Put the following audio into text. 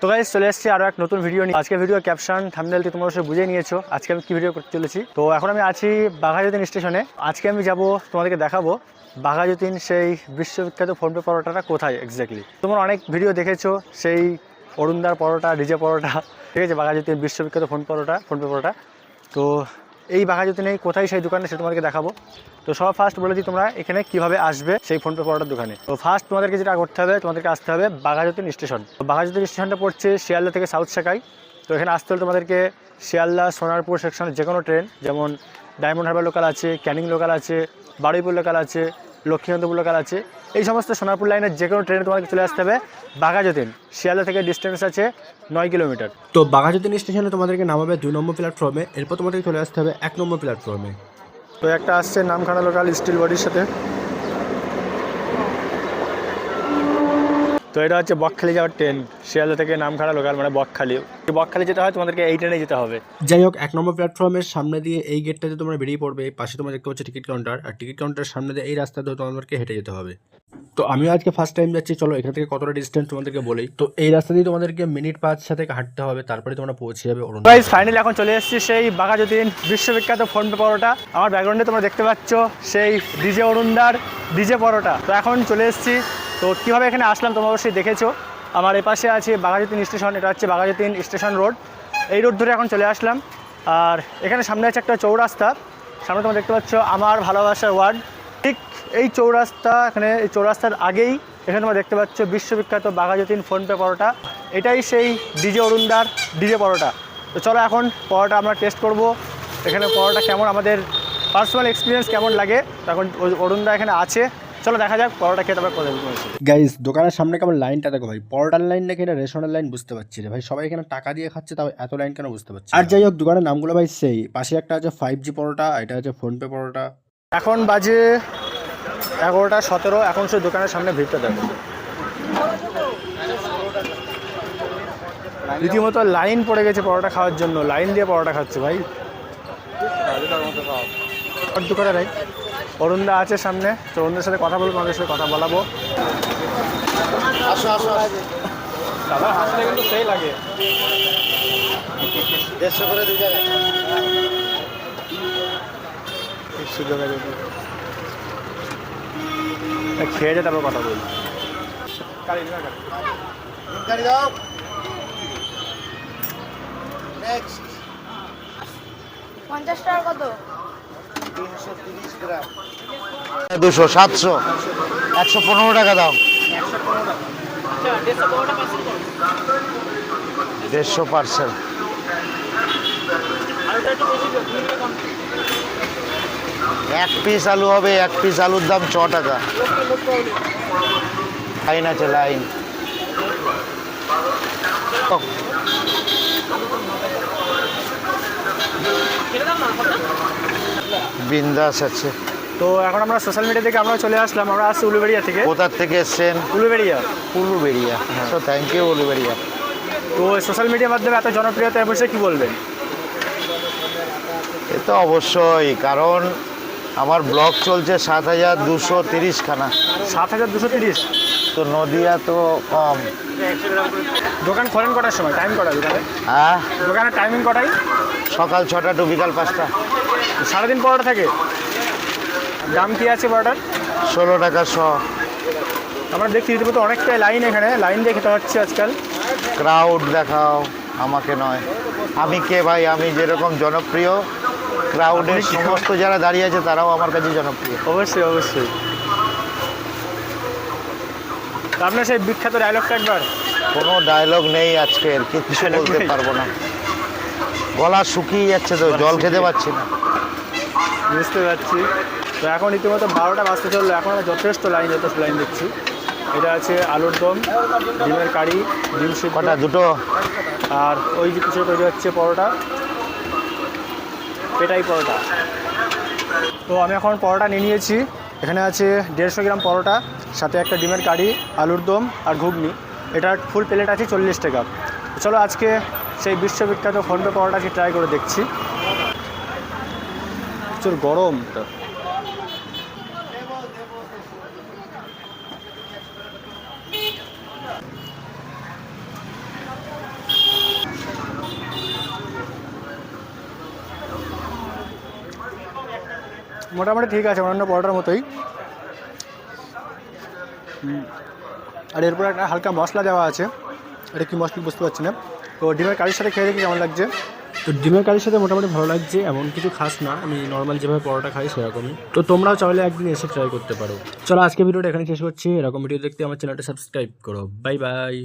তো গাইজ চলে এসেছি আরও এক নতুন ভিডিও নিয়ে। আজকে ভিডিও ক্যাপশন থামনেলটি তোমরা সে বুঝে নিয়েছো। আজকে আমি কি ভিডিও করতে চলেছি? তো এখন আমি আছি বাঘাযতীন স্টেশনে আজকে আমি যাব, তোমাদেরকে দেখাবো বাঘাযতীন সেই বিশ্ববিখ্যাত ফোনপে পরোটাটা কোথায় এক্স্যাক্টলি তোমরা অনেক ভিডিও দেখেছ, সেই অরুণদার পরোটা, ডিজে পরোটা। ঠিক আছে, বাঘাযতীন বিশ্ববিখ্যাত ফোন পরোটা ফোনপে পরোটা। তো এই বাঘা যদি নেই কোথায় সেই দোকানে সে তোমাদেরকে দেখাবো। তো সব ফার্স্ট বলে দিই তোমরা এখানে কীভাবে আসবে সেই ফোনপে পরোটার দোকানে। তো ফার্স্ট তোমাদেরকে যেটা করতে হবে, তোমাদেরকে আসতে হবে বাঘাযতীন স্টেশন তো বাঘাযতীন স্টেশনটা পড়ছে শিয়ালদা থেকে সাউথ শাখায় তো এখানে আসতে হলে তোমাদেরকে শিয়ালদা, সোনারপুর সেকশনের যে কোনো ট্রেন যেমন ডায়মন্ড হারবার লোকাল আছে ক্যানিং লোকাল আছে বারুইপুর লোকাল আছে লক্ষ্মীকান্তপুর লোকাল আছে। এই সমস্ত সোনারপুর লাইনের যে কোনো ট্রেনে তোমাকে চলে আসতে হবে। বাঘাযতীন শিয়ালদা থেকে ডিস্টেন্স আছে নয় কিলোমিটার। তো বাঘাযতীন স্টেশনে তোমাদেরকে নামাবে দুই নম্বর প্ল্যাটফর্মে এরপর তোমাদেরকে চলে আসতে হবে এক নম্বর প্ল্যাটফর্মে তো একটা আসছে নামখানা লোকাল স্টিল বডির সাথে। তো এটা হচ্ছে বকখালি যাওয়ার ট্রেন শিয়ালদা থেকে নামখানা লোকাল মানে বকখালি। বকখালি যেতে হয় তোমাদেরকে এই ট্রেনে যেতে হবে। যাই হোক এক নম্বর প্ল্যাটফর্মের সামনে দিয়ে এই গেটটাতে তোমরা বেরিয়ে পড়বে পাশে তোমরা দেখতে পাচ্ছ টিকিট কাউন্টার আর টিকিট কাউন্টারের সামনে দিয়ে এই রাস্তা ধরে তোমাদেরকে হেঁটে যেতে হবে। তো আমিও আজকে ফার্স্ট টাইম যাচ্ছি চলো এখান থেকে কতটা ডিস্টেন্স তোমাদেরকে বলি। তো এই রাস্তা দিয়ে তোমাদেরকে মিনিট পাঁচ সাথে হাঁটতে হবে তারপরে তোমরা পৌঁছে যাবে অরুণ ফাইনালি এখন চলে এসেছি সেই বাঘা বাঘাযতীন বিশ্ববিখ্যাত ফোনপে পরোটা। আমার ব্যাকগ্রাউন্ডে তোমরা দেখতে পাচ্ছ সেই ডিজে অরুণদার ডিজে পরোটা। তো এখন চলে এসেছি তো কীভাবে এখানে আসলাম তোমরা অবশ্যই দেখেছ। আমার এপাশে আছে বাঘাযতীন স্টেশন, এটা হচ্ছে বাঘাযতীন স্টেশন রোড। এই রোড ধরে এখন চলে আসলাম। আর এখানে সামনে আছে একটা চৌরাস্তা। সামনে তোমরা দেখতে পাচ্ছ আমার ভালোবাসার ওয়ার্ড। ঠিক এই চৌরাস্তা, এখানে এই চৌরাস্তার আগেই এখানে তোমরা দেখতে পাচ্ছ বিশ্ববিখ্যাত বাঘাযতীন ফোনপে পরোটা। এটাই সেই ডিজে অরুণদার ডিজে পরোটা। তো চলো এখন পরোটা আমরা টেস্ট করব। এখানে পরোটা কেমন, আমাদের পার্সোনাল এক্সপিরিয়েন্স কেমন লাগে? তখন অরুণদা এখানে আছে। চলো দেখা যাক পরোটা খেয়ে তারপর কথা বলব গাইজ দোকানের সামনে কেমন লাইনটা দেখো ভাই? পরোটার লাইন নাকি এটা রেশনের লাইন বুঝতে পারছি রে ভাই। সবাই এখানে টাকা দিয়ে খাচ্ছে তাও এত লাইন কেন বুঝতে পারছি আর যাই হোক দোকানের নামগুলো ভাই সেই। পাশে একটা আছে ফাইভ জি পরোটা এটা আছে ফোনপে পরোটা। এখন বাজে এগারোটা সতেরো। এখন সে দোকানের সামনে ভিড়টা দেখো। রীতিমতো লাইন পড়ে গেছে পরোটা খাওয়ার জন্য। লাইন দিয়ে পরোটা খাচ্ছে ভাই। দোকানে নাই অরুণদা আছে সামনে তো অরুণদের সাথে কথা বলব আমাদের সাথে কথা বলাবো। দাদা হাসলে কিন্তু সেই লাগে। সুযোগ আছে তো। তা খেয়ে যে তারপর কথা বলি পঞ্চাশ টাকা কত? দুশো, সাতশো, একশো পনেরো টাকা দাম। দেড়শো পার্সেন্ট এক পিস আলু হবে, এক পিস আলুর দাম ছ টাকা। লাইন আছে, লাইন। বিন্দাস আছে। তো এখন আমরা সোশ্যাল মিডিয়া থেকে আমরা চলে আসলাম। আমরা আসছি উলুবেড়িয়া থেকে। কোথার থেকে এসছেন? উলুবেড়িয়া। উলুবেড়িয়া। তো থ্যাংক ইউ উলুবেড়িয়া। তো সোশ্যাল মিডিয়ার মাধ্যমে এত জনপ্রিয়তা বসে কি বলবেন? এ তো অবশ্যই কারণ আমার ব্লগ চলছে সাত হাজার দুশো তিরিশখানা সাত হাজার দুশো তিরিশ? তো নদিয়া তো কম। দোকান খোলেন কটার সময়? টাইম কটা দোকানে? হ্যাঁ? দোকানের টাইমিং কটাই সকাল ছটা টু বিকাল পাঁচটা। সারাদিন পরোটা থাকে? দাম কি আছে পরোটার? ষোলো টাকা শ। আমরা দেখছি রীতিমতো অনেকটাই লাইন এখানে। লাইন দিয়ে খেতে হচ্ছে আজকাল। ক্রাউড দেখাও আমাকে নয়। আমি কে ভাই? আমি যেরকম জনপ্রিয় ক্রাউডের সমস্ত যারা দাঁড়িয়ে আছে তারাও আমার কাছে জনপ্রিয়। অবশ্যই অবশ্যই। আপনার সেই বিখ্যাত ডায়লগটা একবার? কোনো ডায়লগ নেই আজকের কিচ্ছু Dialogue বলতে পারব না। গলা শুকিয়ে যাচ্ছে তো জল খেতে পাচ্ছি না। বুঝতে পারছি। তো এখন রীতিমতো বারোটা বাজতে চলল এখন আমরা যথেষ্ট লাইন যথেষ্ট লাইন দেখছি। এটা আছে আলুর দম ডিমের কারি ডিম কটা? দুটো। আর ওই যে কিছু তৈরি হচ্ছে পরোটা। এটাই পরোটা। তো আমি এখন পরোটা নিয়ে নিয়েছি। এখানে আছে দেড়শো গ্রাম পরোটা সাথে একটা ডিমের কারি আলুর দম আর ঘুগনি। এটার ফুল প্লেট আছে চল্লিশ টাকা। চলো আজকে সেই বিশ্ববিখ্যাত ফোনপে পরোটাকে ট্রাই করে দেখছি। প্রচুর গরমটা মোটামুটি ঠিক আছে, অন্যান্য পরোটার মতোই। আর এরপরে একটা হালকা মশলা দেওয়া আছে। এটা কি মশলা বুঝতে পারছি না। তো ডিমের কারির সাথে খেয়ে দেখি কেমন লাগছে। তো ডিমের কারির সাথে মোটামুটি ভালো লাগছে, এমন কিছু খাস না। আমি নর্মাল যেভাবে পরোটা খাই সেরকমই। তো তোমরাও চাইলে একদিন এসে ট্রাই করতে পারো। চলো আজকে ভিডিওটা এখানে শেষ করছি। এরকম ভিডিও দেখতে আমার চ্যানেলটা সাবস্ক্রাইব করো। Bye bye